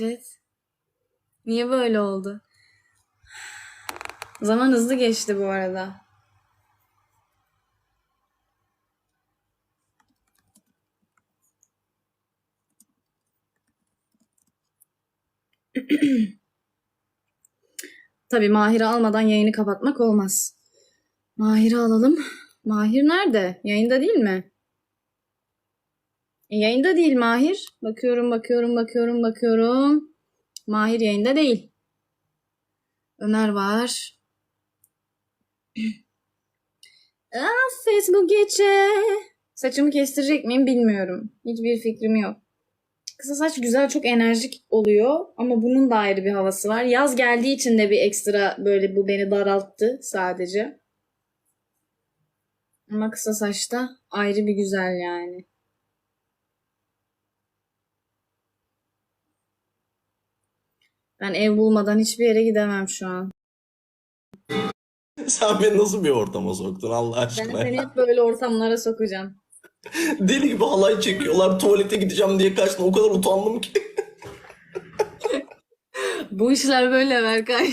Evet. Niye böyle oldu? Zaman hızlı geçti bu arada. Tabii Mahir'i almadan yayını kapatmak olmaz. Mahir'i alalım. Mahir nerede? Yayında değil mi? E, yayında değil Mahir. Bakıyorum, bakıyorum, bakıyorum, bakıyorum. Mahir yayında değil. Ömer var. Affet bu gece. Saçımı kestirecek miyim bilmiyorum. Hiçbir fikrim yok. Kısa saç güzel, çok enerjik oluyor. Ama bunun da ayrı bir havası var. Yaz geldiği için de bir ekstra böyle bu beni daralttı sadece. Ama kısa saçta ayrı bir güzel yani. Ben ev bulmadan hiçbir yere gidemem şu an. Sen beni nasıl bir ortama soktun Allah Ben aşkına seni ya? hep böyle ortamlara sokacağım. Deli gibi halay çekiyorlar. Tuvalete gideceğim diye kaçtım. O kadar utandım ki. Bu işler böyle Berkay.